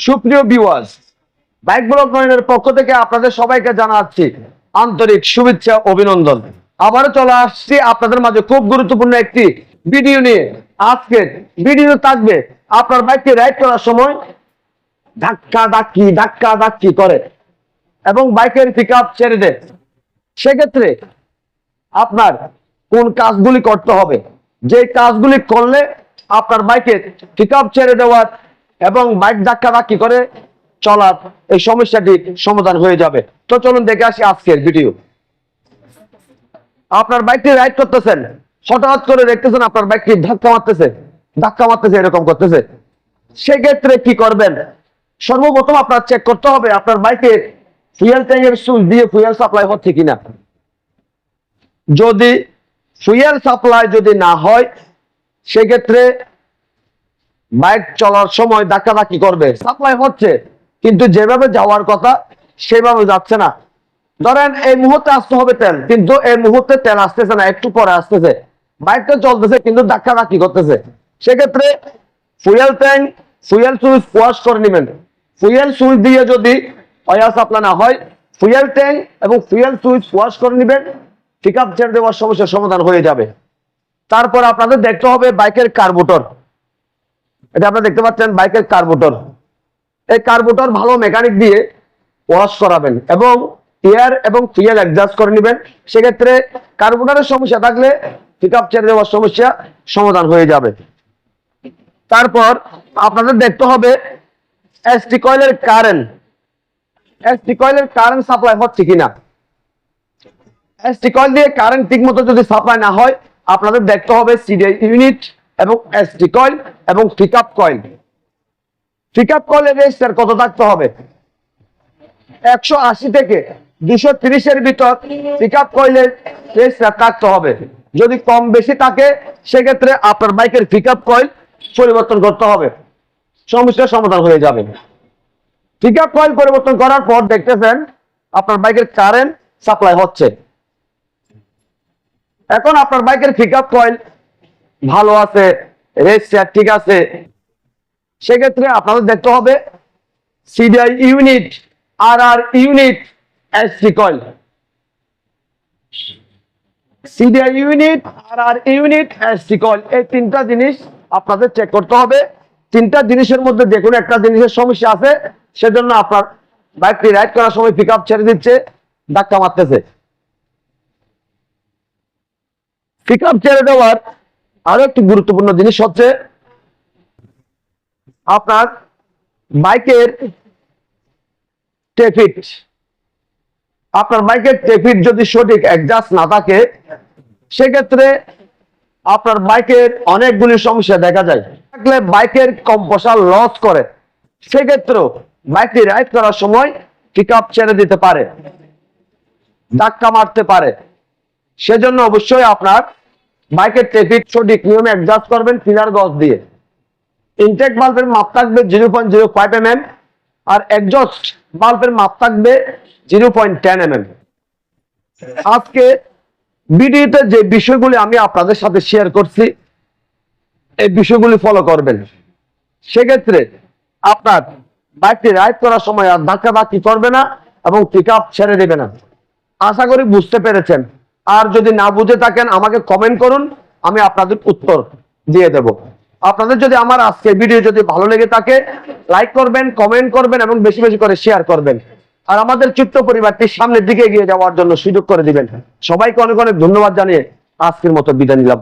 সুপ্রিয় viewers bike block নয়নের পক্ষ থেকে আপনাদের সবাইকে জানাচ্ছি আন্তরিক শুভেচ্ছা, অভিনন্দন। আবারও চলে আসছি আপনাদের মাঝে খুব গুরুত্বপূর্ণ একটি ভিডিও নিয়ে। আজকে ভিডিও থাকবে আপনার বাইককে রাইড করার সময় ধাক্কা ধাক্কি ধাক্কা ধাক্কি করে এবং বাইকের পিক আপ ছেড়ে দেয়। সেক্ষেত্রে আপনার কোন কাজগুলি করতে হবে? যে কাজগুলি করলে আপনার বাইকের পিক আপ ছেড়ে দেওয়ার এবং বাইক ধাক্কা ধাক্কি করে চলার এই সমস্যাটি সমাধান হয়ে যাবে। তো চলুন দেখে আসি আজকের ভিডিও। আপনার বাইকটি রাইড করতেছেন। হঠাৎ করে দেখতেছেন আপনার বাইকটি ধাক্কা মারতেছে। ধাক্কা মারতেছে, এরকম করতেছে। সেক্ষেত্রে কি করবেন? সর্বপ্রথম আপনার চেক করতে হবে, আপনার বাইকের ফুয়েল ট্যাঙ্কের সুইচ দিয়ে ফুয়েল সাপ্লাই হচ্ছে কিনা। যদি ফুয়েল সাপ্লাই যদি না হয়, সেক্ষেত্রে বাইক চলার সময় ধাক্কাধাক্কি করবে সাপ্লাই হচ্ছে। কিন্তু যেভাবে যাওয়ার কথা, সেভাবে যাচ্ছে না। ধরেন এই মুহূর্তে আসতে হবে তেল, কিন্তু এই মুহূর্তে তেল আসতেছে না, একটু পরে আসতেছে। বাইকটা চলতেছে, কিন্তু ধাক্কাধাক্কি করতেছে। সেক্ষেত্রে fuel tank fuel switch wash করে নেবেন। ফুয়েল সুইচ দিয়ে যদি অয়েল সাপ্লাই না হয় ফুয়েল ট্যাঙ্ক এবং ফুয়েল সুইচ ওয়াশ করে নেবেন পিক আপ ছেড়ে দেওয়ার সমস্যার সমাধান হয়ে যাবে। তারপর আপনাদের দেখতে হবে বাইকের কার্বোটর এটা আপনারা দেখতে পাচ্ছেন বাইকের কার্বোটর এই কার্বোটর ভালো মেকানিক দিয়ে ওয়াশ করাবেন এবং এয়ার এবং ফুয়েল অ্যাডজাস্ট করে নেবেন। সেক্ষেত্রে কার্বোটারের সমস্যা থাকলে পিক আপ ছেড়ে দেওয়ার সমস্যা সমাধান হয়ে যাবে। তারপর আপনাদের দেখতে হবে এসটি কয়েলের কারেন্ট এসটি কয়েলের কারেন্ট সাপ্লাই হচ্ছে কিনা? এসটি কয়েল দিয়ে কারেন্ট ঠিক মতো যদি সাপ্লাই না হয়, আপনাদের দেখতে হবে সিডিআই ইউনিট এবং এসটি কয়েল এবং পিক আপ কয়েল পিক কয়েলের রেজিস্টার কত থাকতে হবে? একশো আশি থেকে দুশো তিরিশের ভিতর পিক আপ কয়েলের রেজিস্টার থাকতে হবে। যদি কম বেশি থাকে, সেক্ষেত্রে আপনার বাইকের পিক আপ কয়েল পরিবর্তন করতে হবে। সমস্যার সমাধান হয়ে যাবে। পিক আপ কয়েল পরিবর্তন করার পর দেখতেছেন আপনার বাইকের কারেন্ট সাপ্লাই হচ্ছে। এখন আপনার বাইকের পিক আপ কয়েল ভালো আছে ঠিক আছে। সেক্ষেত্রে আপনাদের দেখতে হবে CDI unit R R unit ST coil CDI unit R R unit ST coil এই তিনটা জিনিস আপনাদের চেক করতে হবে। তিনটা জিনিসের মধ্যে যে কোনো একটা জিনিসের সমস্যা আছে, সেজন্য আপনার বাইকটি রাইড করার সময় পিক ছেড়ে দিচ্ছে, ধাক্কা মারতেছে। পিক ছেড়ে দেওয়ার আরও একটি গুরুত্বপূর্ণ জিনিস হচ্ছে আপনার বাইকের টেফিট আপনার বাইকের টেফিট যদি সঠিক অ্যাডজাস্ট না থাকে, সেক্ষেত্রে আপনার বাইকের অনেকগুলি সমস্যা দেখা যায়। থাকলে বাইকের কম্পোসার লস করে। সেক্ষেত্রেও বাইকটি রাইড করার সময় পিক ছেড়ে দিতে পারে, ধাক্কা মারতে পারে। সেজন্য অবশ্যই আপনার বাইকের ট্রেফিক সঠিক নিয়মে অ্যাডজাস্ট করবেন ফিলার গজ দিয়ে। ইনটেক বাল্বের মাপ থাকবে zero point zero five M M আর এক্সস্ট বাল্বের মাপ থাকবে zero point ten M M আজকে ভিডিওতে যে বিষয়গুলি আমি আপনাদের সাথে শেয়ার করছি, এই বিষয়গুলি ফলো করবেন। সেক্ষেত্রে আপনার বাইকটি রাইড করার সময় আর ধাক্কা ধাক্কি করবে না এবং পিক আপ ছেড়ে দেবে না। আশা করি বুঝতে পেরেছেন। আর যদি না বুঝে থাকেন, আমাকে কমেন্ট করুন, আমি আপনাদের উত্তর দিয়ে দেব। আপনাদের যদি আমার আজকে ভিডিও যদি ভালো লেগে থাকে লাইক করবেন কমেন্ট করবেন এবং বেশি বেশি করে শেয়ার করবেন। আর আমাদের চিত্র পরিবারটি সামনের দিকে এগিয়ে যাওয়ার জন্য সুযোগ করে দিবেন। সবাইকে অনেক অনেক ধন্যবাদ জানিয়ে আজকের মতো বিদায় নিলাম।